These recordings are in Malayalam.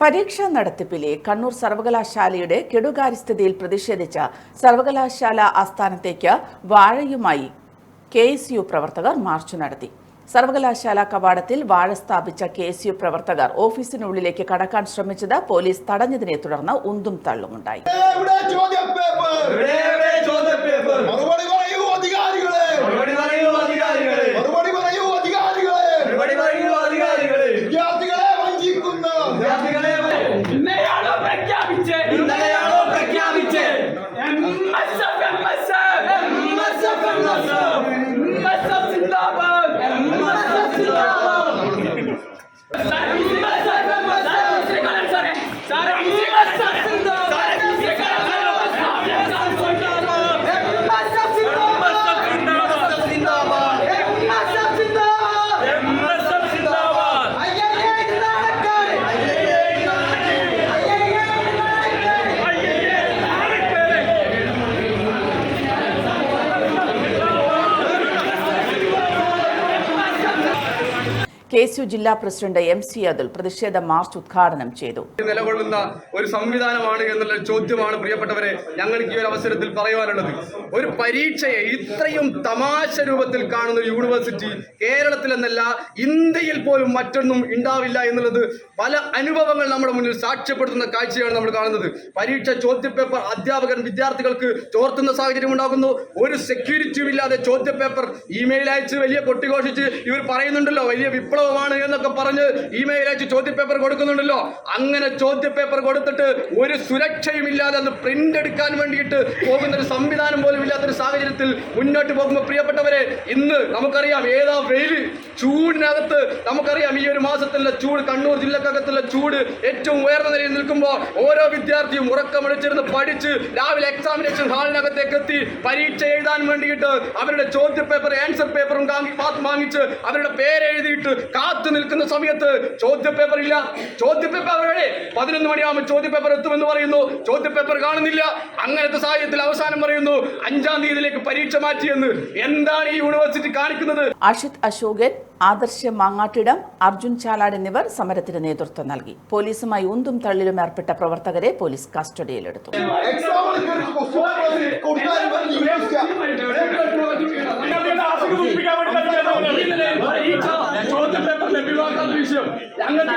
പരീക്ഷാ നടത്തിപ്പിലെ കണ്ണൂർ സർവകലാശാലയുടെ കെടുകാര്യസ്ഥതയിൽ പ്രതിഷേധിച്ച സർവകലാശാല ആസ്ഥാനത്തേക്ക് വാഴയുമായി കെ എസ് യു പ്രവർത്തകർ മാർച്ച് നടത്തി. സർവകലാശാല കവാടത്തിൽ വാഴ സ്ഥാപിച്ച കെ എസ് യു പ്രവർത്തകർ ഓഫീസിനുള്ളിലേക്ക് കടക്കാൻ ശ്രമിച്ചത് പോലീസ് തടഞ്ഞതിനെ തുടർന്ന് ഉന്തും തള്ളുമുണ്ടായി. വിദ്യാർത്ഥികളെ ഇന്നലെയാണോ പ്രഖ്യാപിച്ച് ഇന്നലെയാണോ പ്രഖ്യാപിച്ച് MSF, MSF, MSF, K S U ജില്ലാ പ്രസിഡന്റ് എം സി അതുൽ പ്രതിഷേധ മാർച്ച് ഉദ്ഘാടനം ചെയ്തു. നിലകൊള്ളുന്ന ഒരു സംവിധാനമാണ് എന്നുള്ള ചോദ്യമാണ് പ്രിയപ്പെട്ടവരെ ഞങ്ങൾക്ക് ഈ ഒരു അവസരത്തിൽ പറയുവാനുള്ളത് ഒരു പരീക്ഷയെ ഇത്രയും തമാശ രൂപത്തിൽ കാണുന്ന യൂണിവേഴ്സിറ്റി കേരളത്തിൽ എന്നല്ല ഇന്ത്യയിൽ പോലും മറ്റൊന്നും ഉണ്ടാവില്ല എന്നുള്ളത് പല അനുഭവങ്ങൾ നമ്മുടെ മുന്നിൽ സാക്ഷ്യപ്പെടുത്തുന്ന കാഴ്ചയാണ് നമ്മൾ കാണുന്നത്. പരീക്ഷ ചോദ്യപേപ്പർ അധ്യാപകൻ വിദ്യാർത്ഥികൾക്ക് ചോർത്തുന്ന സാഹചര്യം ഉണ്ടാകുന്നു. ഒരു സെക്യൂരിറ്റിയും ഇല്ലാതെ ചോദ്യപേപ്പർ ഇമെയിൽ അയച്ച് വലിയ കൊട്ടിഘോഷിച്ച് ഇവർ പറയുന്നുണ്ടല്ലോ വലിയ വിപ്ലവമാണ് എന്നൊക്കെ പറഞ്ഞ് ഇമെയിൽ അയച്ച് ചോദ്യപേപ്പർ കൊടുക്കുന്നുണ്ടല്ലോ. അങ്ങനെ ചോദ്യപേപ്പർ കൊടുത്തിട്ട് ഒരു സുരക്ഷയും ഇല്ലാതെ അത് പ്രിന്റ് എടുക്കാൻ വേണ്ടിയിട്ട് പോകുന്ന ഒരു സംവിധാനം പോലും ഇല്ലാത്തൊരു സാഹചര്യത്തിൽ മുന്നോട്ട് പോകുമ്പോൾ പ്രിയപ്പെട്ടവരെ ഇന്ന് നമുക്കറിയാം ഏതാ വെയിൽ. ചൂടിനകത്ത് നമുക്കറിയാം ഈ ഒരു മാസത്തിലെ ചൂട് കണ്ണൂർ ജില്ലക്കകത്തുള്ള ചൂട് ഏറ്റവും ഉയർന്ന നിലയിൽ നിൽക്കുമ്പോൾ ഓരോ വിദ്യാർത്ഥിയും ഉറക്കമടിച്ചിരുന്ന് പഠിച്ച് രാവിലെ എക്സാമിനേഷൻ ഹാളിനകത്തേക്ക് എത്തി പരീക്ഷ എഴുതാൻ വേണ്ടിയിട്ട് അവരുടെ ചോദ്യ പേപ്പർ ആൻസർ പേപ്പറും വാങ്ങിച്ച് അവരുടെ പേരെഴുതിയിട്ട് കാത്തു നിൽക്കുന്ന സമയത്ത് ചോദ്യ പേപ്പർ ഇല്ല. ചോദ്യ പേപ്പർ അവരുടെ പതിനൊന്ന് മണിയാകുമ്പോൾ ചോദ്യ പേപ്പർ എത്തുമെന്ന് പറയുന്നു. ചോദ്യ പേപ്പർ കാണുന്നില്ല. അങ്ങനത്തെ സാഹചര്യത്തിൽ അവസാനം പറയുന്നു അഞ്ചാം തീയതിയിലേക്ക് പരീക്ഷ മാറ്റിയെന്ന്. എന്താണ് ഈ യൂണിവേഴ്സിറ്റി കാണിക്കുന്നത്? അഷിത് അശോകൻ ആദർശ് മാങ്ങാട്ടിടം അർജുൻ ചാലാട് എന്നിവർ സമരത്തിന് നേതൃത്വം നൽകി. പോലീസുമായി ഉന്തും തള്ളിലും ഏർപ്പെട്ട പ്രവർത്തകരെ പോലീസ് കസ്റ്റഡിയിലെടുത്തു. ഞങ്ങൾക്ക്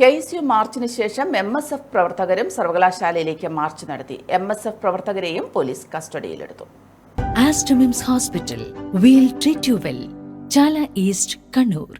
കെ എസ് യു മാർച്ചിന് ശേഷം എം എസ് എഫ് പ്രവർത്തകരും സർവകലാശാലയിലേക്ക് മാർച്ച് നടത്തി. എം എസ് എഫ് പ്രവർത്തകരെയും പോലീസ് കസ്റ്റഡിയിലെടുത്തു. Aster MIMS hospital. We'll treat you well Chala east Kannur.